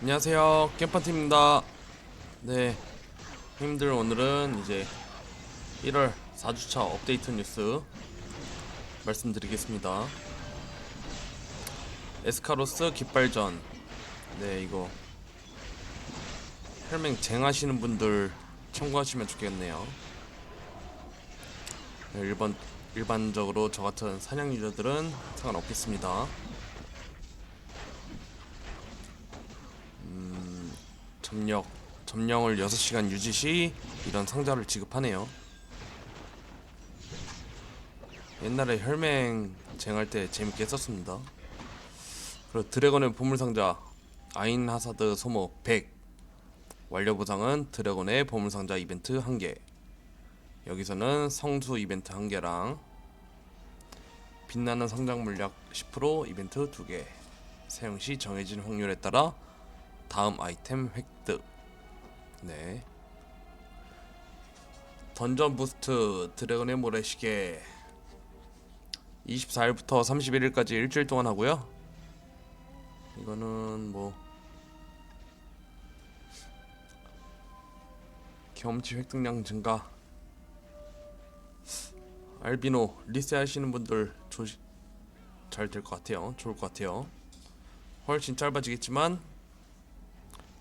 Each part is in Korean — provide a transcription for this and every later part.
안녕하세요. 겜판팀입니다. 네 형님들 오늘은 이제 1월 4주차 업데이트 뉴스 말씀드리겠습니다. 에스카로스 깃발전. 네 이거 혈맹 쟁하시는 분들 참고하시면 좋겠네요. 네, 일반, 일반적으로 저 같은 사냥 유저들은 상관없겠습니다 점령 점령을 6시간 유지 시 이런 상자를 지급하네요. 옛날에 혈맹 쟁할 때 재밌게 했었습니다. 그리고 드래곤의 보물 상자 아인 하사드 소모 100 완료 보상은 드래곤의 보물 상자 이벤트 1개 여기서는 성수 이벤트 1개랑 빛나는 성장 물약 10% 이벤트 2개 사용 시 정해진 확률에 따라 다음 아이템 획득. 네. 던전 부스트 드래곤의 모래시계 24일부터 31일까지 일주일 동안 하고요. 이거는 뭐 경험치 획득량 증가 알비노 리세 하시는 분들 조시 잘될 것 같아요. 좋을 것 같아요. 훨씬 짧아지겠지만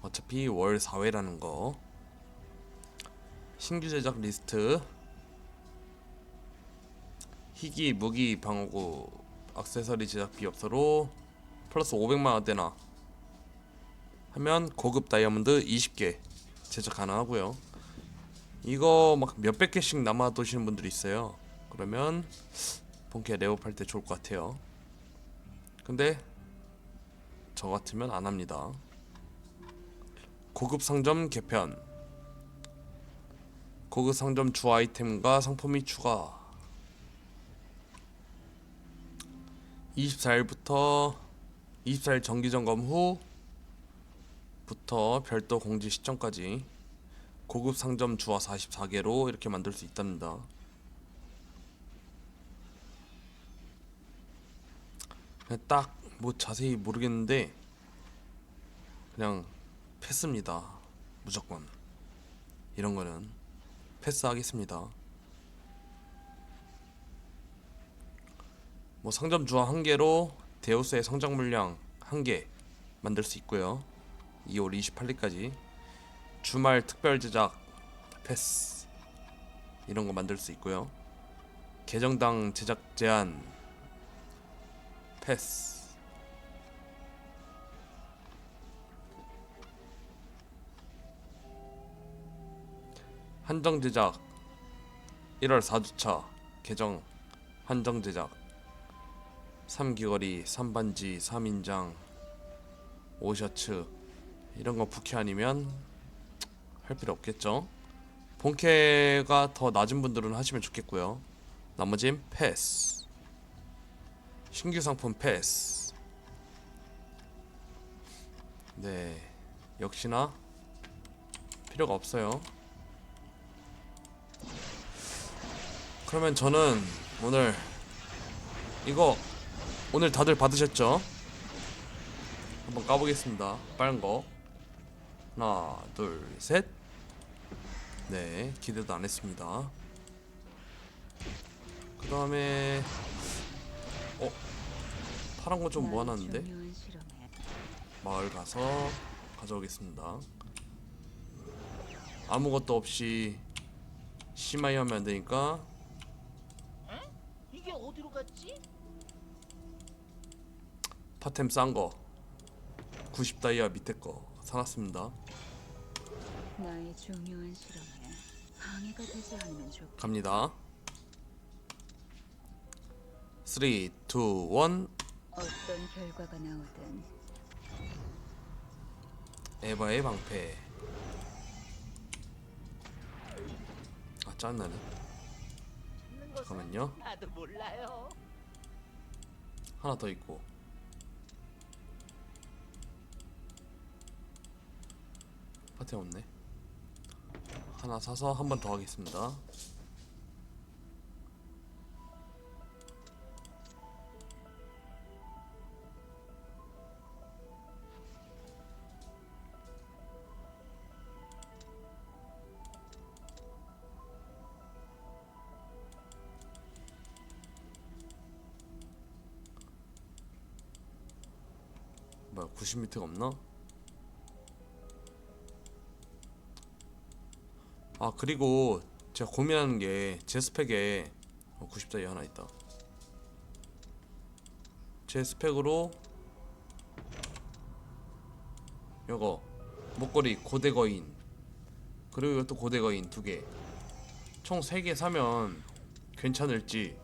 어차피 월 4회라는 거. 신규 제작 리스트. 희귀 무기 방어구 액세서리 제작비 없어로 플러스 500만원대나 하면 고급 다이아몬드 20개 제작 가능하고요. 이거 막 몇백 개씩 남아두시는 분들이 있어요. 그러면 본캐 레오 팔 때 좋을 것 같아요. 근데 저 같으면 안 합니다 고급 상점 개편 고급 상점 주 아이템과 상품이 추가 24일부터 24일 정기 점검 후부터 별도 공지 시점까지 고급 상점 주화 44개로 이렇게 만들 수 있답니다. 딱 뭐 자세히 모르겠는데 그냥 패스입니다. 무조건. 이런 거는 패스하겠습니다. 뭐 상점 주화 한 개로 데우스의 성장 물량 한 개 만들 수 있고요. 2월 28일까지 주말 특별 제작 패스 이런 거 만들 수 있고요. 계정당 제작 제한 패스 한정 제작 1월 4주차 개정 한정 제작 3귀걸이 3반지 3인장 5셔츠 이런 거 부캐 아니면 할 필요 없겠죠? 본캐가 더 낮은 분들은 하시면 좋겠고요. 나머진 패스. 신규 상품 패스. 네 역시나 필요가 없어요 그러면 저는 오늘 이거 오늘 다들 받으셨죠? 한번 까보겠습니다. 빠른 거 하나 둘 셋. 네 기대도 안 했습니다. 그 다음에 어 파란 거 좀 모아놨는데 마을 가서 가져오겠습니다. 아무것도 없이 심하게 하면 안 되니까 어디로 갔지? 파템 싼 거 90 다이아 밑에 거 사놨습니다. 나의 중요한 실험에 방해가 되지 않으면 좋겠다. 갑니다. 3, 2, 1 어떤 결과가 나오든 에바의 방패 아 짠나네 잠깐만요. 나도 몰라요. 하나 더 있고. 파템 없네. 하나 사서 한 번 더 하겠습니다 뭐야 90m가 없나? 아 그리고 제가 고민하는 게 제 스펙에 어, 90짜리 하나 있다. 제 스펙으로 요거 목걸이 고대거인. 그리고 이것도 고대거인 두 개총 3개 사면 괜찮을지.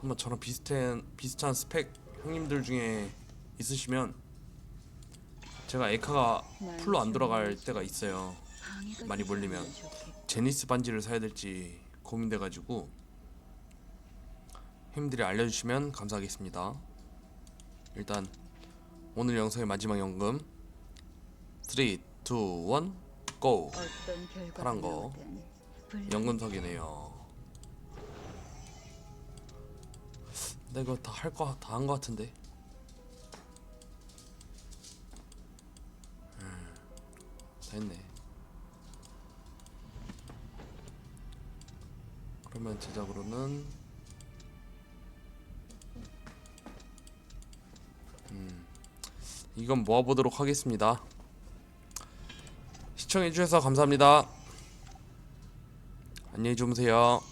한번 저랑 비슷한 비슷한 스펙 형님들 중에 있으시면 제가 에카가 풀로 안 돌아갈 때가 있어요. 많이 몰리면. 제니스 반지를 사야 될지 고민돼가지고 형님들이 알려주시면 감사하겠습니다. 일단 오늘 영상의 마지막 연금 3, 2, 1, GO! 어떤 결과가 파란 거. 연금석이네요. 나 이거 다 할 거 다 한 거 같은데. 다 했네. 그러면 제작으로는 음, 이건 모아보도록 하겠습니다. 시청해주셔서 감사합니다. 안녕히 주무세요.